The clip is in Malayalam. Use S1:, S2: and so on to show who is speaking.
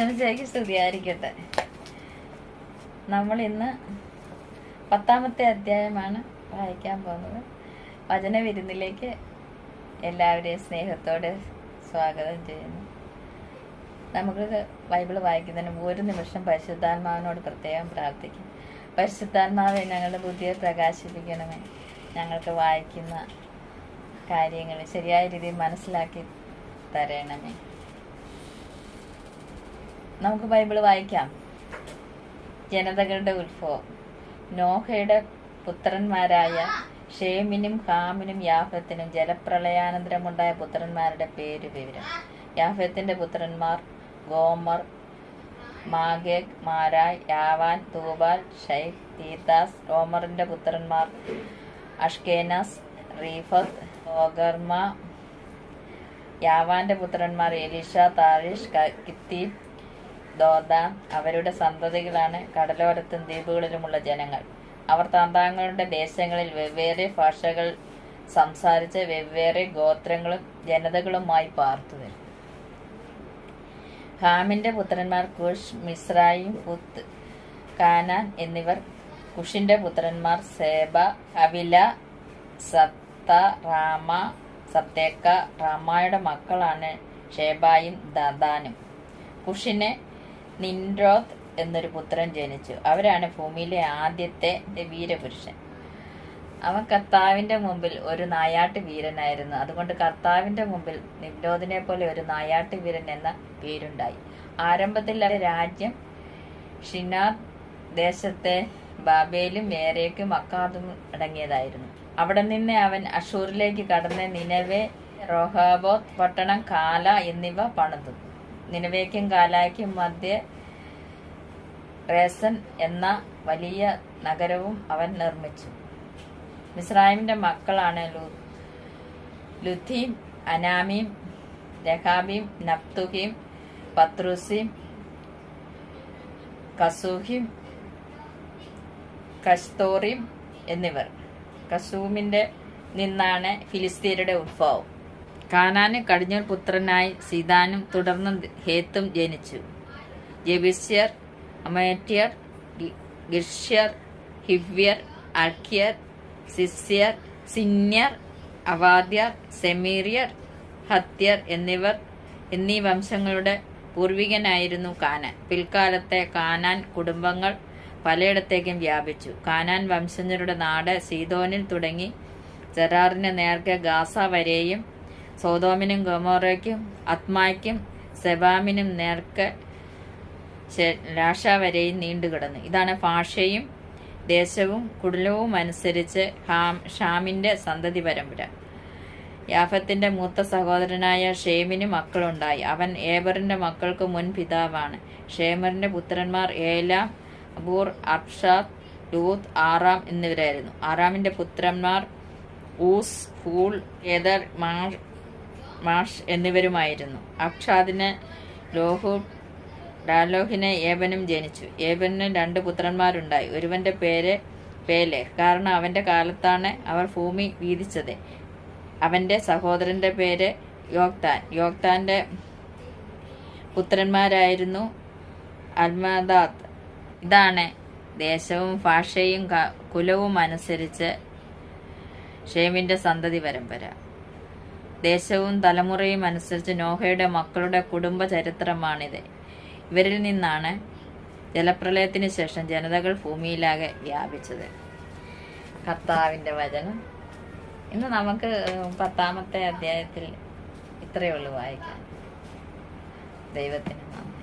S1: ഈശോമിശേക്ക് സ്തുതിയായിരിക്കട്ടെ. നമ്മൾ ഇന്ന് പത്താമത്തെ അധ്യായമാണ് വായിക്കാൻ പോകുന്നത്. വചന വിരുന്നിലേക്ക് എല്ലാവരെയും സ്നേഹത്തോടെ സ്വാഗതം ചെയ്യുന്നു. നമുക്ക് ബൈബിൾ വായിക്കുന്നതിന് ഒരു നിമിഷം പരിശുദ്ധാത്മാവിനോട് പ്രത്യേകം പ്രാർത്ഥിക്കും. പരിശുദ്ധാത്മാവെ ഞങ്ങളുടെ ബുദ്ധിയെ പ്രകാശിപ്പിക്കണമേ. ഞങ്ങൾക്ക് വായിക്കുന്ന കാര്യങ്ങൾ ശരിയായ രീതിയിൽ മനസ്സിലാക്കി തരണമേ. നമുക്ക് ബൈബിൾ വായിക്കാം. ജനതകളുടെ ഉത്ഭവം. നോഹയുടെ പുത്രന്മാരായ ഷേമിനും ഹാമിനും യാഫത്തിനും ജലപ്രളയാനന്തരമുണ്ടായ പുത്രന്മാരുടെ പേര് വിവരം. യാഫത്തിന്റെ പുത്രന്മാർ ഗോമർ മാഗേഗ് മാരായ് യാവാൻ തൂബാൽ ഷൈഖ് തീതാസ് ഗോമറിന്റെ പുത്രന്മാർ അഷ്കേനസ് റീഫത്ത് ഓഗർമ യാവാന്റെ പുത്രന്മാർ എലീഷ താരിഷ് കിത്തീബ് ദോദാൻ അവരുടെ സന്തതികളാണ് കടലോരത്തും ദ്വീപുകളിലുമുള്ള ജനങ്ങൾ. അവർ തന്താങ്ങളുടെ ദേശങ്ങളിൽ വെവ്വേറെ ഭാഷകൾ സംസാരിച്ച് വെവ്വേറെ ഗോത്രങ്ങളും ജനതകളുമായി പാർത്തു വരും ഹാമിന്റെ പുത്രന്മാർ കുഷ് മിസ്രായിം പുത്ത് കാനാൻ എന്നിവർ. കുഷിന്റെ പുത്രന്മാർ സേബ അവില സത്ത റാമ സത്തേക്ക റാമായുടെ മക്കളാണ് ഷേബായും ദദാനും. കുഷിന് നിൻരോത്ത് എന്നൊരു പുത്രൻ ജനിച്ചു. അവരാണ് ഭൂമിയിലെ ആദ്യത്തെ വീരപുരുഷൻ. അവൻ കർത്താവിന്റെ മുമ്പിൽ ഒരു നായാട്ട് വീരനായിരുന്നു. അതുകൊണ്ട് കർത്താവിന്റെ മുമ്പിൽ നിംരോദിനെ പോലെ ഒരു നായാട്ട് വീരൻ എന്ന പേരുണ്ടായി. ആരംഭത്തിൽ അവരുടെ രാജ്യം ഷിനാർ ദേശത്തെ ബാബേലും മേരേക്കും അക്കാദും അടങ്ങിയതായിരുന്നു. അവിടെ നിന്ന് അവൻ അഷൂറിലേക്ക് കടന്ന് നിലവെ റോഹാബോത്ത് പട്ടണം കാല എന്നിവ പണിതു. നിലവേക്കും കാലായ്ക്കും മധ്യ റേസൻ എന്ന വലിയ നഗരവും അവൻ നിർമ്മിച്ചു. മിസ്രൈമിന്റെ മക്കളാണ് ലുഥീം അനാമീം രഹാബീം നപ്തുഹീം പത്രൂസീം കസൂഹിം കസ്തോറിം എന്നിവർ. കസൂമിന്റെ നിന്നാണ് ഫിലിസ്തീനയുടെ ഉത്ഭവം. കാനാന് കടിഞ്ഞൂർ പുത്രനായി സീതാനും തുടർന്ന് ഹേത്തും ജനിച്ചു. ജെബിസ്യർ അമേറ്റിയർ ഗിർഷ്യർ ഹിവ്യർ അർക്കിയർ സിസ്യർ സിന്യർ അവാദ്യർ സെമീറിയർ ഹത്യർ എന്നിവർ എന്നീ വംശങ്ങളുടെ പൂർവികനായിരുന്നു കാനാൻ. പിൽക്കാലത്തെ കാനാൻ കുടുംബങ്ങൾ പലയിടത്തേക്കും വ്യാപിച്ചു. കാനാൻ വംശജരുടെ നാട് സീതോനിൽ തുടങ്ങി. ജറാറിന് നേർക്ക് ഗാസ വരെയും സോതോമിനും ഗോമോറയ്ക്കും അത്മായ്ക്കും സെബാമിനും നേർക്ക് രാഷ വരെയും നീണ്ടുകിടന്നു. ഇതാണ് ഭാഷയും ദേശവും കുടലവും അനുസരിച്ച് ഹാം ഷാമിന്റെ സന്തതി പരമ്പര. യാഫത്തിന്റെ മൂത്ത സഹോദരനായ ഷേമിന് മക്കളുണ്ടായി. അവൻ ഏബറിന്റെ മക്കൾക്ക് മുൻ പിതാവാണ്. ഷേമറിന്റെ പുത്രന്മാർ ഏലാം അബൂർ അർഷാദ് ലൂത്ത് ആറാം എന്നിവരായിരുന്നു. ആറാമിന്റെ പുത്രന്മാർ ഊസ് ഫൂൾ എദർ മാഷ് മാഷ് എന്നിവരുമായിരുന്നു. അക്ഷാദിന് ലോഹു ഡാലോഹിന് ഏബനും ജനിച്ചു. ഏബന് രണ്ട് പുത്രന്മാരുണ്ടായി. ഒരുവന്റെ പേര് പേലെ. കാരണം അവന്റെ കാലത്താണ് അവർ ഭൂമി വീതിച്ചത്. അവന്റെ സഹോദരന്റെ പേര് യോക്താൻ യോക്താന്റെ പുത്രന്മാരായിരുന്നു അൽമദാദ്. ഇതാണ് ദേശവും ഭാഷയും കുലവും അനുസരിച്ച് ഷേമിന്റെ സന്തതി പരമ്പര. ദേശവും തലമുറയും അനുസരിച്ച് നോഹയുടെ മക്കളുടെ കുടുംബ ചരിത്രമാണിത്. ഇവരിൽ നിന്നാണ് ജലപ്രളയത്തിന് ശേഷം ജനതകൾ ഭൂമിയിലാകെ വ്യാപിച്ചത്. കർത്താവിന്റെ വചനം. ഇന്ന് നമുക്ക് പത്താമത്തെ അധ്യായത്തിൽ ഇത്രയേ ഉള്ളൂ വായിക്കാം ദൈവത്തിന് നന്ദി.